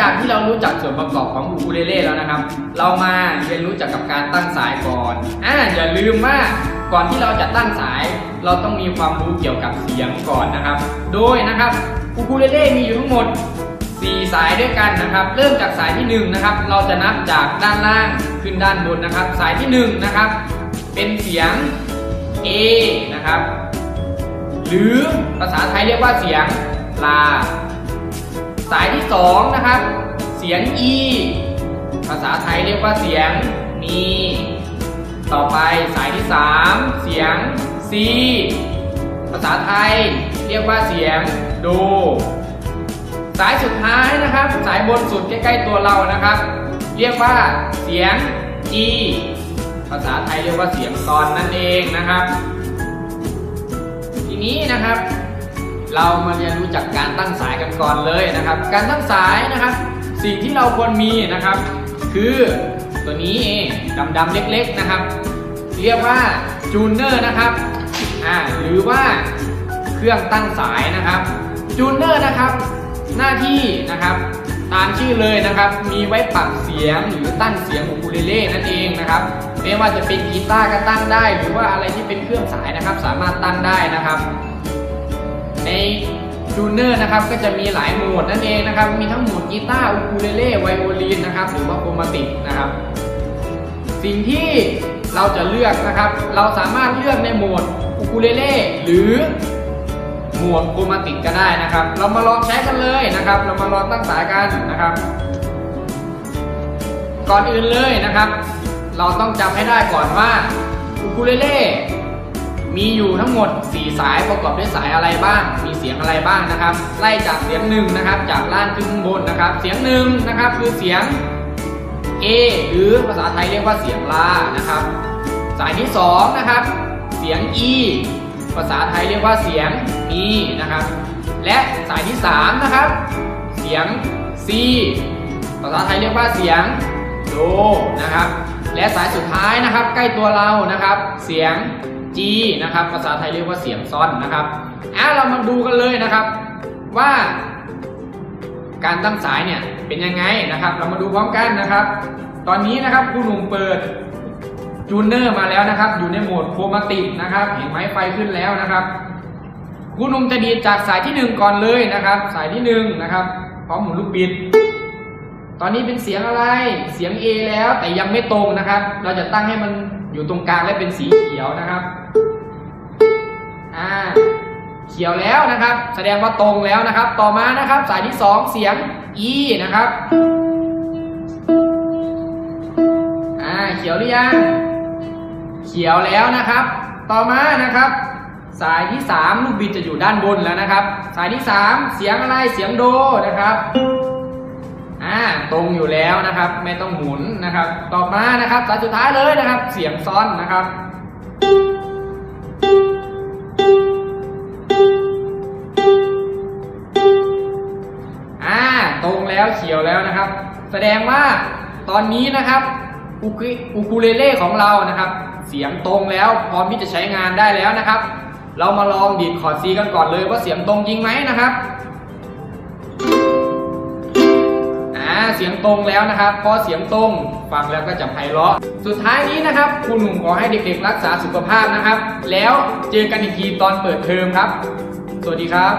จากที่เรารู้จักส่วนประกอบของอูคูเลเล่แล้วนะครับ เรามาเรียนรู้จักกับการตั้งสายก่อนอ่าอย่าลืมว่าก่อนที่เราจะตั้งสาย เราต้องมีความรู้เกี่ยวกับเสียงก่อนนะครับ โดยนะครับอูคูเลเล่มีอยู่ทั้งหมด 4 สายด้วยกันนะครับ เริ่มจากสายที่1นะครับ เราจะนับจากด้านล่างขึ้นด้านบนนะครับ สายที่1นะครับ เป็นเสียง A นะครับ หรือภาษาไทยเรียกว่าเสียงลาายที่2นะครับ เสียง E ภาษาไทยเรียกว่าเสียงมี ต่อไปสายที่ 3 เสียง C ภาษาไทยเรียกว่าเสียงโดสายสุดท้ายนะครับ สายบนสุดใกล้ๆตัวเรานะครับ เรียกว่าเสียง G ภาษาไทยเรียกว่าเสียงซอนนั่นเองนะครับ ทีนี้นะครับ เรามาเรียนรู้จักการตั้งสายกันก่อนเลยนะครับ การตั้งสายนะครับ สิ่งที่เราควรมีนะครับ คือตัวนี้เองดำๆเล็กๆนะครับ เรียกว่าจูนเนอร์นะครับอ่าหรือว่าเครื่องตั้งสายนะครับจูนเนอร์นะครับ หน้าที่นะครับตามชื่อเลยนะครับ มีไว้ปรับเสียงหรือตั้งเสียงอูคูเลเล่นั่นเองนะครับไม่ว่าจะเป็นกีตาร์ก็ตั้งได้ หรือว่าอะไรที่เป็นเครื่องสายนะครับ สามารถตั้งได้นะครับ จูเนอร์นะครับก็จะมีหลายโหมดนั่นเองนะครับมีทั้งโหมดกีตาร์อูคูเลเล่ไวโอลินนะครับหรือว่าโครมาติกนะครับ สิ่งที่เราจะเลือกนะครับ เราสามารถเลือกในโหมดอูคูเลเล่หรือโหมดโครมาติกก็ได้นะครับ เรามาลองใช้กันเลยนะครับ เรามาลองตั้งสายกันนะครับ ก่อนอื่นเลยนะครับ เราต้องจำให้ได้ก่อนว่าอูคูเลเล่ มีอยู่ทั้งหมด 4 สายประกอบด้วยสายอะไรบ้าง มีเสียงอะไรบ้างนะครับ ไล่จากเสียงหนึ่งนะครับ จากล่างขึ้นข้างบนนะครับ เสียงหนึ่งนะครับคือเสียง A หรือภาษาไทยเรียกว่าเสียงลานะครับ สายที่2นะครับ เสียง E ภาษาไทยเรียกว่าเสียงมีนะครับ และสายที่3นะครับ เสียง C ภาษาไทยเรียกว่าเสียงโดนะครับ และสายสุดท้ายนะครับ ใกล้ตัวเรานะครับ เสียง G นะครับ ภาษาไทยเรียกว่าเสียงซ่อนนะครับอะเรามาดูกันเลยนะครับว่า การตั้งสายเนี่ยเป็นยังไงนะครับ เรามาดูพร้อมกันนะครับ ตอนนี้นะครับครูหนุ่มเปิดจูเนอร์มาแล้วนะครับ อยู่ในโหมดโครมาติกนะครับ เห็นไหมไฟขึ้นแล้วนะครับครูหนุ่มจะดีดจากสายที่หนึ่งก่อนเลยนะครับ สายที่หนึ่งนะครับพร้อมหมุนลูกบิด ตอนนี้เป็นเสียงอะไร เสียง A แล้วแต่ยังไม่ตรงนะครับ เราจะตั้งให้มันอยู่ตรงกลางและเป็นสีเขียวนะครับ อ่า เขียวแล้วนะครับ แสดงว่าตรงแล้วนะครับ ต่อมานะครับ สายที่ 2 เสียง E นะครับ อ่า เขียวหรือยัง เขียวแล้วนะครับ ต่อมานะครับ สายที่ 3 ลูกบิดจะอยู่ด้านบนแล้วนะครับ สายที่ 3 เสียงอะไร เสียงโดนะครับ อ่าตรงอยู่แล้วนะครับ ไม่ต้องหมุนนะครับ ต่อมานะครับสายสุดท้ายเลยนะครับ เสียงซ้อนนะครับอ่าตรงแล้วเขียวแล้วนะครับ แสดงว่าตอนนี้นะครับอูคุอูคูเลเล่ของเรานะครับ เสียงตรงแล้วพร้อมที่จะใช้งานได้แล้วนะครับ เรามาลองดีดคอร์ดซีกันก่อนเลยว่าเสียงตรงจริงไหมนะครับ อ่าเสียงตรงแล้วนะครับพอเสียงตรงฟังแล้วก็จะไพเราะ สุดท้ายนี้นะครับคุณหนุ่มขอให้เด็กๆรักษาสุขภาพนะครับ แล้วเจอกันอีกทีตอนเปิดเทอมครับ สวัสดีครับ